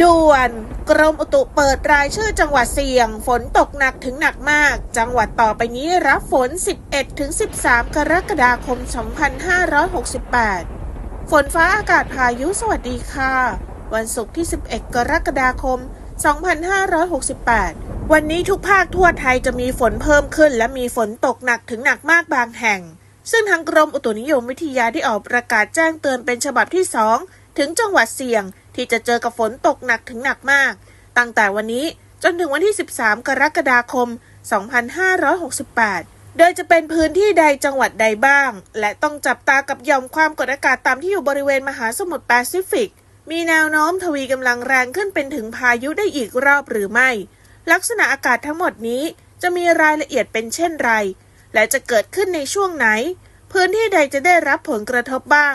ด่วน กรมอุตุเปิดรายชื่อจังหวัดเสี่ยง ฝนตกหนักถึงหนักมาก จังหวัดต่อไปนี้รับฝน 11-13 กรกฎาคม 2568 ฝนฟ้าอากาศพายุสวัสดีค่ะ วันศุกร์ที่ 11 กรกฎาคม 2568 วันนี้ทุกภาคทั่วไทยจะมีฝนเพิ่มขึ้น และมีฝนตกหนักถึงหนักมากบางแห่ง ซึ่งทางกรมอุตุนิยมวิทยาได้ออกประกาศแจ้งเตือนเป็นฉบับที่ 2 ถึงจังหวัดเสี่ยง ที่จะเจอกับฝนตกหนักถึงหนักมาก ตั้งแต่วันนี้จนถึงวันที่ 13 กรกฎาคม 2568 โดยจะเป็นพื้นที่ใดจังหวัดใดบ้าง และต้องจับตากับยอมความกดอากาศต่ำที่อยู่บริเวณมหาสมุทรแปซิฟิก มีแนวโน้มทวีกำลังแรงขึ้นเป็นถึงพายุได้อีกรอบหรือไม่ ลักษณะอากาศทั้งหมดนี้จะมีรายละเอียดเป็นเช่นไร และจะเกิดขึ้นในช่วงไหน พื้นที่ใดจะได้รับผลกระทบบ้าง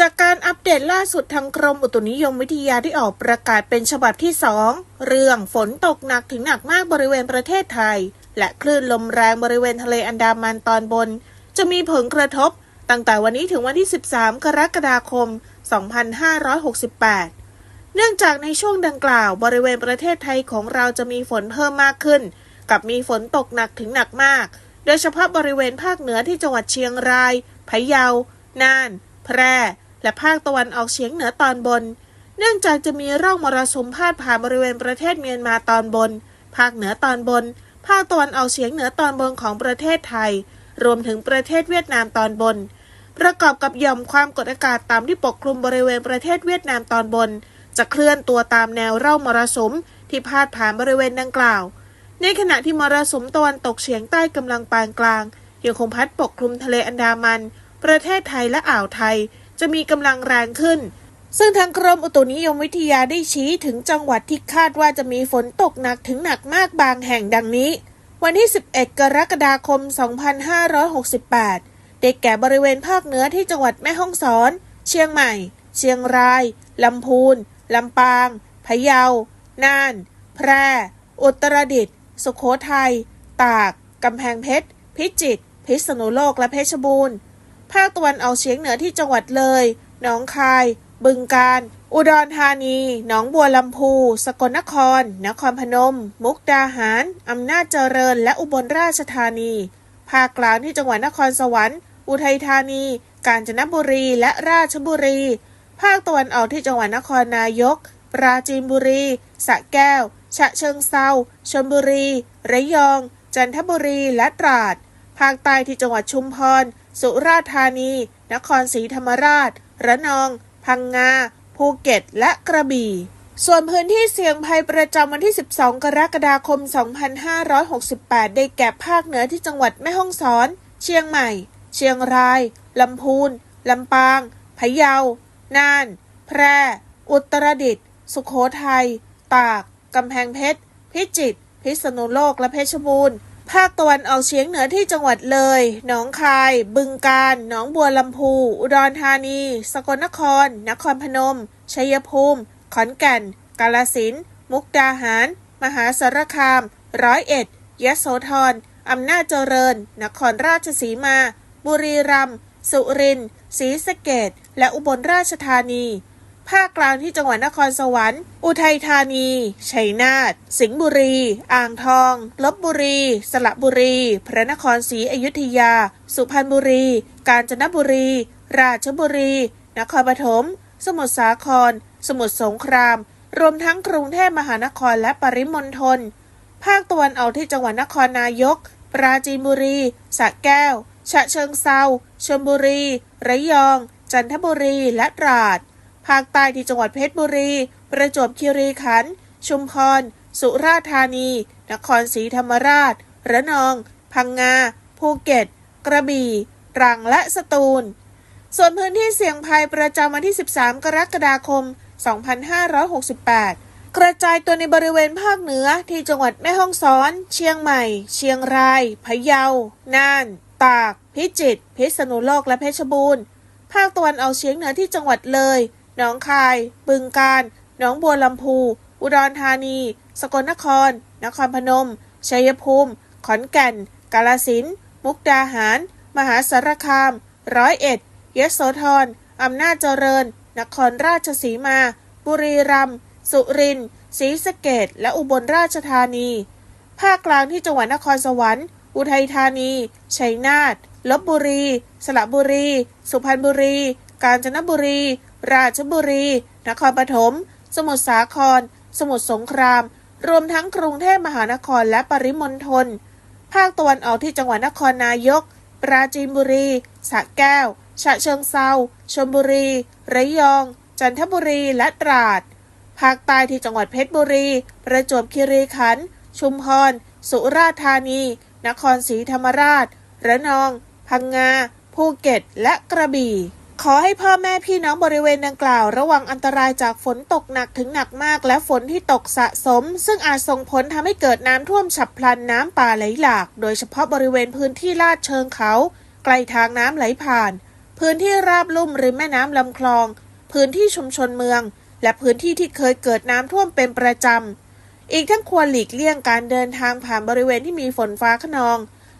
จากการอัปเดตล่าสุดทางกรมอุตุนิยมวิทยาได้ออกประกาศเป็นฉบับที่ 2 เรื่องฝนตกหนักถึงหนักมากบริเวณประเทศไทย และคลื่นลมแรงบริเวณทะเลอันดามันตอนบน จะมีผลกระทบ ตั้งแต่วันนี้ถึงวันที่ 13 กรกฎาคม 2568 เนื่องจากในช่วงดังกล่าวบริเวณประเทศไทยของเราจะมีฝนเพิ่มมากขึ้น กับมีฝนตกหนักถึงหนักมาก โดยเฉพาะบริเวณภาคเหนือที่จังหวัดเชียงราย พะเยา น่าน แพร่ และภาคตะวันออกเฉียงเหนือตอนบน เนื่องจากจะมีร่องมรสุมพาดผ่านบริเวณประเทศเมียนมาตอนบน ภาคเหนือตอนบน ภาคตะวันออกเฉียงเหนือตอนบนของประเทศไทย รวมถึงประเทศเวียดนามตอนบน ประกอบกับหย่อมความกดอากาศต่ำที่ปกคลุมบริเวณประเทศเวียดนามตอนบน จะเคลื่อนตัวตามแนวร่องมรสุมที่พาดผ่านบริเวณดังกล่าว ในขณะที่มรสุมตะวันตกเฉียงใต้กำลังปานกลางยังคงพัดปกคลุมทะเลอันดามัน ประเทศไทยและอ่าวไทย จะมีกำลังแรงขึ้น ซึ่งทางกรมอุตุนิยมวิทยาได้ชี้ถึงจังหวัดที่คาดว่าจะมีฝนตกหนักถึงหนักมากบางแห่งดังนี้ วันที่ 11 กรกฎาคม 2568 ได้แก่บริเวณภาคเหนือที่จังหวัดแม่ฮ่องสอน เชียงใหม่ เชียงราย ลำพูน ลำปาง พะเยา น่าน แพร่ อุตรดิตถ์ สุโขทัย ตาก กำแพงเพชร พิจิตร พิษณุโลก และเพชรบูรณ์ ภาคตะวันออกเฉียงเหนือที่จังหวัดเลย หนองคาย บึงกาฬ อุดรธานี หนองบัวลำพู สกลนคร นครพนม มุกดาหาร อำนาจเจริญ และอุบลราชธานี ภาคกลางที่จังหวัดนครสวรรค์ อุทัยธานี กาญจนบุรี และราชบุรี ภาคตะวันออกที่จังหวัดนครนายก ปราจีนบุรี สระแก้ว ฉะเชิงเซาชลบุรี ระยอง จันทบุรี และตราด ภาคใต้ที่จังหวัดชุมพร สุราษฎร์ธานี นครศรีธรรมราช ระนอง พังงา ภูเก็ต และกระบี่ ส่วนพื้นที่เสี่ยงภัยประจำวันที่ 12 กรกฎาคม 2568 ได้แก่ภาคเหนือที่จังหวัดแม่ฮ่องสอน เชียงใหม่ เชียงราย ลำพูน ลำปาง พะเยา น่าน แพร่ อุตรดิตถ์ สุโขทัย ตาก กำแพงเพชร พิจิตร พิษณุโลก และเพชรบูรณ์ ภาคตะวันออกเฉียงเหนือที่จังหวัดเลย หนองคาย บึงกาฬ หนองบัวลำพู อุดรธานี สกลนคร นครพนม ชัยภูมิ ขอนแก่น กาฬสินธุ์มุกดาหาร มหาสารคาม ร้อยเอ็ด ยโสธร อำนาจเจริญ นครราชสีมา บุรีรัมย์ สุรินทร์ ศรีสะเกดและอุบลราชธานี ภาคกลางที่จังหวัดนครสวรรค์ อุทัยธานี ชัยนาท สิงห์บุรี อ่างทอง ลบบุรี สระบุรี พระนครศรีอยุธยา สุพรรณบุรี กาญจนบุรี ราชบุรี นครปฐม สมุทรสาคร สมุทรสงคราม รวมทั้งกรุงเทพมหานครและปริมณฑล ภาคตะวันออกที่จังหวัดนครนายก ปราจีนบุรี สระแก้ว ฉะเชิงเซาชลบุรี ระยอง จันทบุรี และตราด ภาคใต้ที่จังหวัดเพชรบุรี ประจวบคีรีขันธ์ ชุมพร สุราษฎร์ธานี นครศรีธรรมราช ระนอง พังงา ภูเก็ต กระบี่ ตรัง และสตูล ส่วนพื้นที่เสี่ยงภัยประจำวันที่ 13 กรกฎาคม 2568กระจายตัวในบริเวณภาคเหนือที่จังหวัดแม่ฮ่องสอน เชียงใหม่ เชียงราย พะเยา น่าน ตาก พิจิตร พิษณุโลก และเพชรบูรณ์ ภาคตะวันออกเฉียงเหนือที่จังหวัดเลย หนองคาย บึงกาฬ หนองบัวลำพู อุดรธานี สกลนคร นครพนม ชัยภูมิ ขอนแก่น กาฬสินธุ์ มุกดาหาร มหาสารคาม ร้อยเอ็ด ยโสธร อำนาจเจริญ นครราชสีมา บุรีรัมย์ สุรินทร์ ศรีสะเกดและอุบลราชธานี ภาคกลางที่จังหวัดนครสวรรค์ อุทัยธานี ชัยนาท ลบบุรี สระบุรี สุพรรณบุรี กาญจนบุรี ราชบุรี นครปฐม สมุทรสาคร สมุทรสงคราม รวมทั้งกรุงเทพมหานครและปริมณฑล ภาคตะวันออกที่จังหวัดนครนายก ปราจีนบุรี สระแก้ว ฉะเชิงเซาชลบุรี ระยอง จันทบุรี และตราด ภาคใต้ที่จังหวัดเพชรบุรี ประจวบคีรีขันธ์ ชุมพร สุราษฎร์ธานี นครศรีธรรมราช ระนอง พังงา ภูเก็ต และกระบี่ อให้พ่อแม่พี่น้องบริเวณดังกล่าว ระวังอันตรายจากฝนตกหนักถึงหนักมาก และฝนที่ตกสะสม ซึ่งอาจส่งผลทำให้เกิดน้ำท่วมฉับพลันน้ำป่าไหลหลาก โดยเฉพาะบริเวณพื้นที่ลาดเชิงเขา ใกล้ทางน้ำไหลผ่าน พื้นที่ราบลุ่มริมแม่น้ำลำคลอง พื้นที่ชุมชนเมือง และพื้นที่ที่เคยเกิดน้ำท่วมเป็นประจำอีกทั้งควรหลีกเลี่ยงการเดินทางผ่านบริเวณที่มีฝนฟ้าขนอง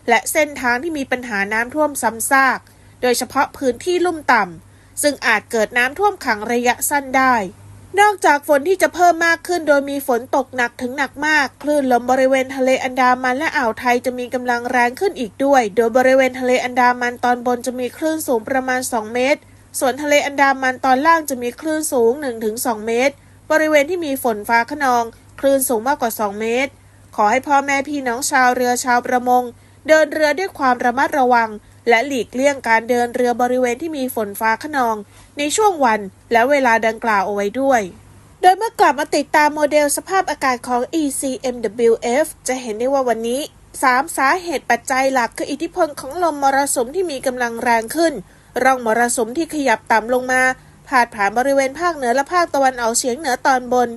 และเส้นทางที่มีปัญหาน้ำท่วมซ้ำซาก โดยเฉพาะพื้นที่ลุ่มต่ำซึ่งอาจเกิดน้ำท่วมขังระยะสั้นได้ นอกจากฝนที่จะเพิ่มมากขึ้นโดยมีฝนตกหนักถึงหนักมาก คลื่นลมบริเวณทะเลอันดามันและอ่าวไทยจะมีกำลังแรงขึ้นอีกด้วย โดยบริเวณทะเลอันดามันตอนบนจะมีคลื่นสูงประมาณ 2 เมตร ส่วนทะเลอันดามันตอนล่างจะมีคลื่นสูง 1-2 เมตร บริเวณที่มีฝนฟ้าขนอง คลื่นสูงมากกว่า 2 เมตร ขอให้พ่อแม่พี่น้องชาวเรือชาวประมง เดินเรือด้วยความระมัดระวัง และหลีกเลี่ยงการเดินเรือบริเวณที่มีฝนฟ้าขนอง ในช่วงวันและเวลาดังกล่าวเอาไว้ด้วย โดยเมื่อกลับมาติดตามโมเดลสภาพอากาศของ ECMWF จะเห็นได้ว่าวันนี้ 3 สาเหตุปัจจัยหลักคืออิทธิพลของลมมรสุมที่มีกำลังแรงขึ้น ร่องมรสุมที่ขยับต่ำลงมาพาดผ่านบริเวณภาคเหนือและภาคตะวันออกเฉียงเหนือตอนบน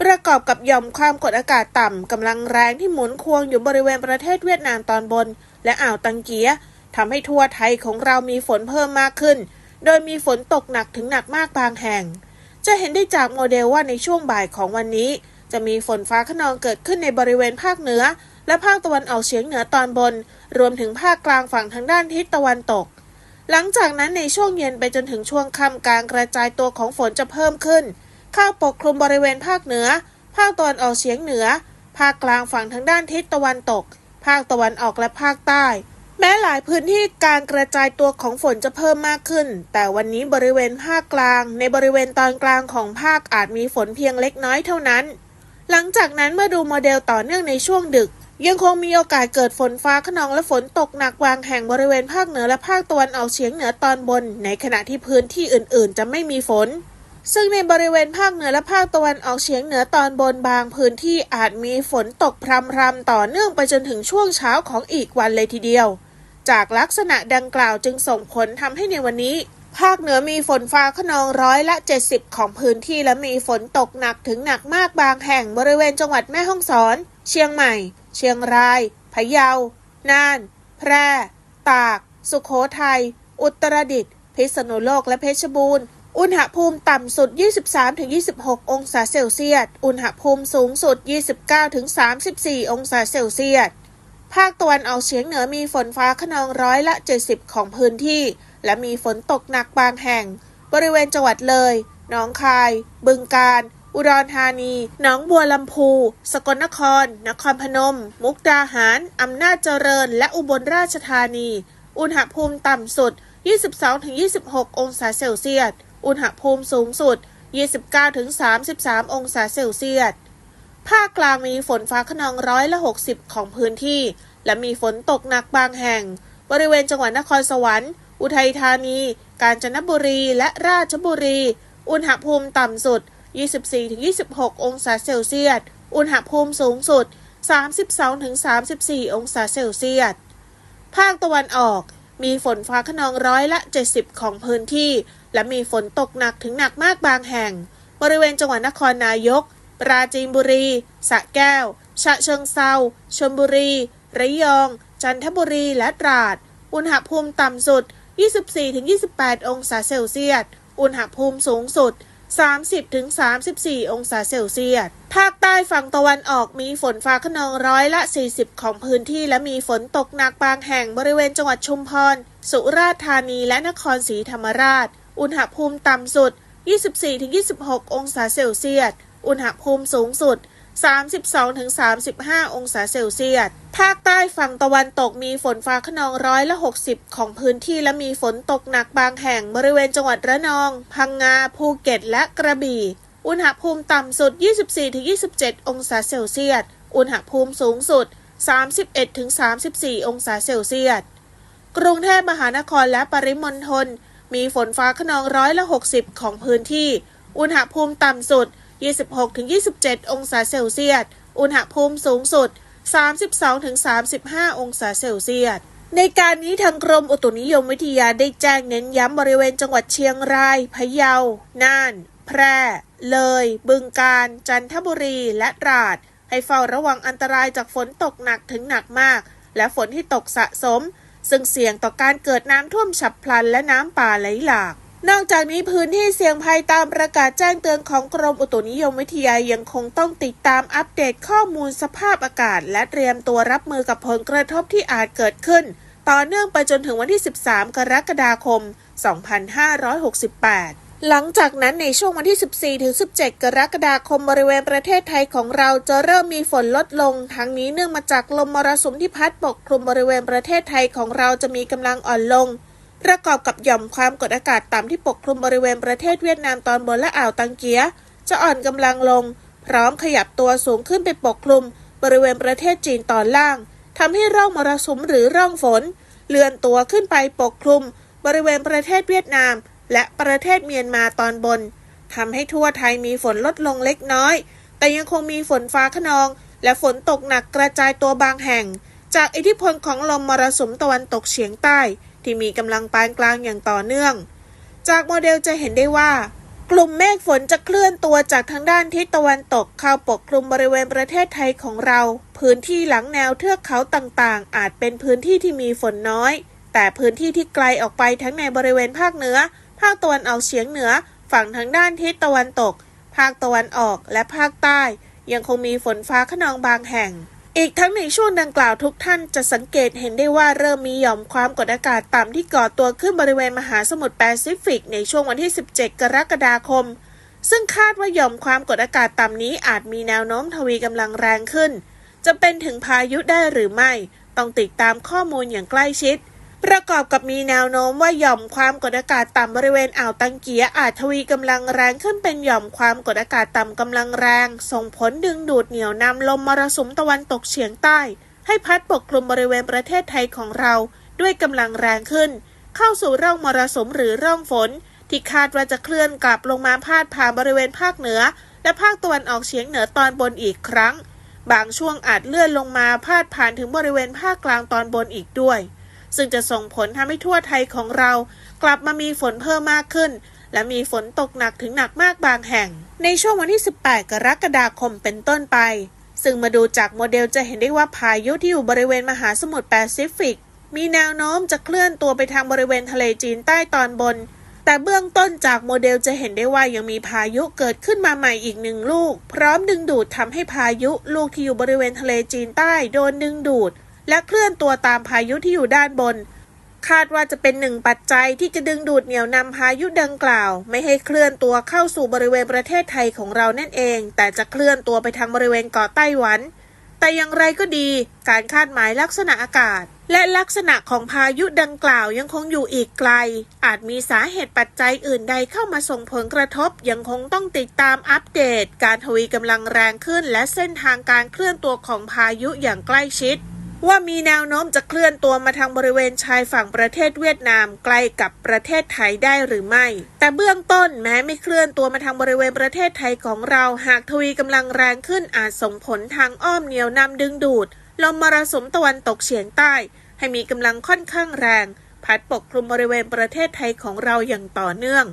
ประกอบกับหย่อมความกดอากาศต่ำกำลังแรงที่หมุนควงอยู่บริเวณประเทศเวียดนามตอนบน และอ่าวตังเกีย ทำให้ทั่วไทยของเรามีฝนเพิ่มมากขึ้น โดยมีฝนตกหนักถึงหนักมากบางแห่ง จะเห็นได้จากโมเดลว่าในช่วงบ่ายของวันนี้ จะมีฝนฟ้าขนองเกิดขึ้นในบริเวณภาคเหนือ และภาคตะวันออกเฉียงเหนือตอนบน รวมถึงภาคกลางฝั่งทางด้านทิศตะวันตก หลังจากนั้นในช่วงเย็นไปจนถึงช่วงค่ำการกระจายตัวของฝนจะเพิ่มขึ้น เข้าปกคลุมบริเวณภาคเหนือ ภาคตะวันออกเฉียงเหนือ ภาคกลางฝั่งทางด้านทิศตะวันตก ภาคตะวันออกและภาคใต้ แม้หลายพื้นที่การกระจายตัวของฝนจะเพิ่มมากขึ้น แต่วันนี้บริเวณภาคกลาง ในบริเวณตอนกลางของภาคอาจมีฝนเพียงเล็กน้อยเท่านั้น หลังจากนั้นเมื่อดูโมเดลต่อเนื่องในช่วงดึก ยังคงมีโอกาสเกิดฝนฟ้าขนองและฝนตกหนักบางแห่งบริเวณภาคเหนือและภาคตะวันออกเฉียงเหนือตอนบน ในขณะที่พื้นที่อื่น ๆ จะไม่มีฝน ซึ่งในบริเวณภาคเหนือและภาคตะวันออกเฉียงเหนือตอนบนบางพื้นที่อาจมีฝนตกพรำๆต่อเนื่องไปจนถึงช่วงเช้าของอีกวันเลยทีเดียว จากลักษณะดังกล่าวจึงส่งผลทำให้ในวันนี้ ภาคเหนือมีฝนฟ้าขนองร้อยละ 70 ของพื้นที่และมีฝนตกหนักถึงหนักมากบางแห่งบริเวณจังหวัดแม่ฮ่องสอน เชียงใหม่ เชียงราย พะเยา น่าน แพร่ ตาก สุขโขทัย อุตรดิตถ์ พิษณุโลก และเพชรบูรณ์อุณหภูมิต่ำสุด 23-26 องศาเซลเซียส อุณหภูมิสูงสุด 29-34 องศาเซลเซียส ภาคตะวันออกเฉียงเหนือมีฝนฟ้าขนองร้อยละ 70 ของพื้นที่ และมีฝนตกหนักบางแห่ง บริเวณจังหวัดเลย หนองคาย บึงกาฬ อุดรธานี หนองบัวลำพู สกลนคร นครพนม มุกดาหาร อำนาจเจริญ และอุบลราชธานี อุณหภูมิต่ำสุด 22-26 องศาเซลเซียส อุณหภูมิสูงสุด 29-33 องศาเซลเซียส ภาคกลางมีฝนฟ้าขนองร้อยละ 60 ของพื้นที่ และมีฝนตกหนักบางแห่ง บริเวณจังหวัดนครสวรรค์ อุทัยธานี กาญจนบุรีและราชบุรี อุณหภูมิต่ำสุด 24-26 องศาเซลเซียส อุณหภูมิสูงสุด 32-34 องศาเซลเซียส ภาคตะวันออก มีฝนฟ้าขนองร้อยละ 70 ของพื้นที่ และมีฝนตกหนักถึงหนักมากบางแห่ง บริเวณจังหวัดนครนายก ปราจีนบุรี สระแก้ว ฉะเชิงเซาชลบุรี ระยอง จันทบุรี และตราด อุณหภูมิต่ำสุด 24-28 องศาเซลเซียส อุณหภูมิสูงสุด 30-34 องศาเซลเซียส ภาคใต้ฝั่งตะวันออกมีฝนฟ้าขนองร้อยละ 40 ของพื้นที่และมีฝนตกหนักบางแห่งบริเวณจังหวัดชุมพร สุราษฎร์ธานี และนครศรีธรรมราช อุณหภูมิต่ำสุด 24-26 องศาเซลเซียส อุณหภูมิสูงสุด 32-35 องศาเซลเซียส ภาคใต้ฝั่งตะวันตกมีฝนฟ้าขนองร้อยละ 60 ของพื้นที่และมีฝนตกหนักบางแห่งบริเวณจังหวัดระนอง พังงา ภูเก็ต และกระบี่ อุณหภูมิต่ำสุด 24-27 องศาเซลเซียส อุณหภูมิสูงสุด 31-34 องศาเซลเซียส กรุงเทพมหานครและปริมณฑลมีฝนฟ้าขนองร้อยละ 60 ของพื้นที่ อุณหภูมิต่ำสุด 26-27 องศาเซลเซียส อุณหภูมิสูงสุด 32-35 องศาเซลเซียสในการนี้ทางกรมอุตุนิยมวิทยาได้แจ้งเน้นย้ำบริเวณจังหวัดเชียงราย พะเยา น่าน แพร่ เลย บึงกาฬ จันทบุรี และตราด ให้เฝ้าระวังอันตรายจากฝนตกหนักถึงหนักมาก และฝนที่ตกสะสม ซึ่งเสี่ยงต่อการเกิดน้ำท่วมฉับพลันและน้ำป่าไหลหลาก นอกจากนี้พื้นที่เสี่ยงภัยตามประกาศแจ้งเตือนของกรมอุตุนิยมวิทยายังคงต้องติดตามอัปเดตข้อมูลสภาพอากาศ และเตรียมตัวรับมือกับผลกระทบที่อาจเกิดขึ้น ต่อเนื่องไปจนถึงวันที่ 13 กรกฎาคม 2568หลังจากนั้นในช่วงวันที่ 14 ถึง 17 กรกฎาคมบริเวณประเทศไทยของเราจะเริ่มมีฝนลดลง ทั้งนี้เนื่องมาจากลมมรสุมที่พัดปกคลุมบริเวณประเทศไทยของเราจะมีกำลังอ่อนลง ประกอบกับหย่อมความกดอากาศต่ำที่ปกคลุมบริเวณประเทศเวียดนามตอนบนและอ่าวตังเกีย จะอ่อนกำลังลง พร้อมขยับตัวสูงขึ้นไปปกคลุม บริเวณประเทศจีนตอนล่างทำให้ร่องมรสุมหรือร่องฝน เลื่อนตัวขึ้นไปปกคลุม บริเวณประเทศเวียดนาม และประเทศเมียนมาตอนบนทำให้ทั่วไทยมีฝนลดลงเล็กน้อย แต่ยังคงมีฝนฟ้าขนอง และฝนตกหนักกระจายตัวบางแห่ง จากอิทธิพลของลมมรสุมตะวันตกเฉียงใต้ ที่มีกำลังปานกลางอย่างต่อเนื่อง จากโมเดลจะเห็นได้ว่า กลุ่มเมฆฝนจะเคลื่อนตัวจากทางด้านทิศตะวันตกเข้าปกคลุมบริเวณประเทศไทยของเรา พื้นที่หลังแนวเทือกเขาต่างๆ อาจเป็นพื้นที่ที่มีฝนน้อย แต่พื้นที่ที่ไกลออกไปทั้งในบริเวณภาคเหนือ ภาคตะวันออกเฉียงเหนือ ฝั่งทางด้านทิศตะวันตก ภาคตะวันออกและภาคใต้ ยังคงมีฝนฟ้าขนองบางแห่ง อีกทั้งในช่วงดังกล่าวทุกท่านจะสังเกตเห็นได้ว่าเริ่มมีหย่อมความกดอากาศต่ำที่ก่อตัวขึ้นบริเวณมหาสมุทรแปซิฟิกในช่วงวันที่ 17 กรกฎาคม ซึ่งคาดว่าหย่อมความกดอากาศต่ำนี้อาจมีแนวโน้มทวีกำลังแรงขึ้น จะเป็นถึงพายุได้หรือไม่ ต้องติดตามข้อมูลอย่างใกล้ชิด ประกอบกับมีแนวโน้มว่าหย่อมความกดอากาศต่ำบริเวณอ่าวตังเกียอาจทวีกำลังแรงขึ้นเป็นหย่อมความกดอากาศต่ำกำลังแรง ส่งผลดึงดูดเหนี่ยวนำลมมรสุมตะวันตกเฉียงใต้ ให้พัดปกคลุมบริเวณประเทศไทยของเรา ด้วยกำลังแรงขึ้น เข้าสู่ร่องมรสุมหรือร่องฝน ที่คาดว่าจะเคลื่อนกลับลงมาพาดผ่านบริเวณภาคเหนือ และภาคตะวันออกเฉียงเหนือตอนบนอีกครั้ง บางช่วงอาจเลื่อนลงมาพาดผ่านถึงบริเวณภาคกลางตอนบนอีกด้วย ซึ่งจะส่งผลทำให้ทั่วไทยของเรา กลับมามีฝนเพิ่มมากขึ้น และมีฝนตกหนักถึงหนักมากบางแห่ง ในช่วงวันที่ 18 กรกฎาคมเป็นต้นไป ซึ่งมาดูจากโมเดลจะเห็นได้ว่าพายุที่อยู่บริเวณมหาสมุทรแปซิฟิก มีแนวโน้มจะเคลื่อนตัวไปทางบริเวณทะเลจีนใต้ตอนบน แต่เบื้องต้นจากโมเดลจะเห็นได้ว่ายังมีพายุเกิดขึ้นมาใหม่อีกหนึ่งลูก พร้อมดึงดูดทำให้พายุลูกที่อยู่บริเวณทะเลจีนใต้โดนดึงดูด และเคลื่อนตัวตามพายุที่อยู่ด้านบน คาดว่าจะเป็นหนึ่งปัจจัยที่จะดึงดูดเหนี่ยวนำพายุดังกล่าว ไม่ให้เคลื่อนตัวเข้าสู่บริเวณประเทศไทยของเรานั่นเอง แต่จะเคลื่อนตัวไปทางบริเวณเกาะไต้หวัน แต่อย่างไรก็ดี การคาดหมายลักษณะอากาศ และลักษณะของพายุดังกล่าวยังคงอยู่อีกไกล อาจมีสาเหตุปัจจัยอื่นใดเข้ามาส่งผลกระทบ ยังคงต้องติดตามอัปเดต การทวีกำลังแรงขึ้น และเส้นทางการเคลื่อนตัวของพายุอย่างใกล้ชิด ว่ามีแนวโน้มจะเคลื่อนตัวมาทางบริเวณชายฝั่งประเทศเวียดนามใกล้กับประเทศไทยได้หรือไม่ แต่เบื้องต้นแม้ไม่เคลื่อนตัวมาทางบริเวณประเทศไทยของเรา หากทวีกำลังแรงขึ้นอาจส่งผลทางอ้อมเหนียวนำดึงดูดลมมรสุมตะวันตกเฉียงใต้ ให้มีกำลังค่อนข้างแรง พัดปกคลุมบริเวณประเทศไทยของเราอย่างต่อเนื่อง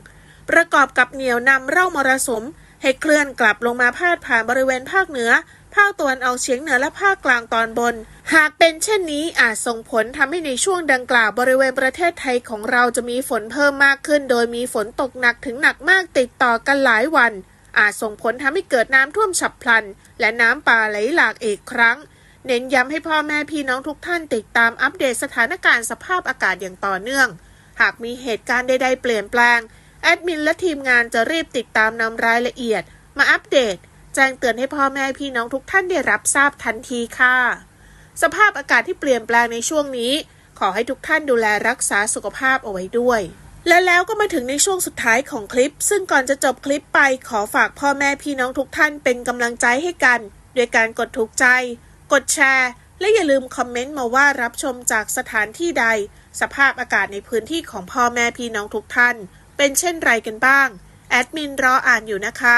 ประกอบกับเหนียวนำร่องมรสุมให้เคลื่อนกลับลงมาพาดผ่านบริเวณภาคเหนือ ภาคตะวันออกเฉียงเหนือและภาคกลางตอนบน หากเป็นเช่นนี้อาจส่งผลทำให้ในช่วงดังกล่าวบริเวณประเทศไทยของเราจะมีฝนเพิ่มมากขึ้น โดยมีฝนตกหนักถึงหนักมากติดต่อกันหลายวัน อาจส่งผลทำให้เกิดน้ำท่วมฉับพลัน และน้ำป่าไหลหลากอีกครั้ง เน้นย้ำให้พ่อแม่พี่น้องทุกท่านติดตามอัปเดตสถานการณ์สภาพอากาศอย่างต่อเนื่อง หากมีเหตุการณ์ใดๆเปลี่ยนแปลงแอดมินและทีมงานจะรีบติดตามนำรายละเอียด มาอัปเดต แจ้งเตือนให้พ่อแม่พี่น้องทุกท่านได้รับทราบทันทีค่ะ สภาพอากาศที่เปลี่ยนแปลงในช่วงนี้ ขอให้ทุกท่านดูแลรักษาสุขภาพเอาไว้ด้วย และแล้วก็มาถึงในช่วงสุดท้ายของคลิป ซึ่งก่อนจะจบคลิปไปขอฝากพ่อแม่พี่น้องทุกท่านเป็นกำลังใจให้กันด้วยการกดถูกใจ กดแชร์ และอย่าลืมคอมเมนต์มาว่ารับชมจากสถานที่ใด สภาพอากาศในพื้นที่ของพ่อแม่พี่น้องทุกท่าน เป็นเช่นไรกันบ้าง แอดมินรออ่านอยู่นะคะ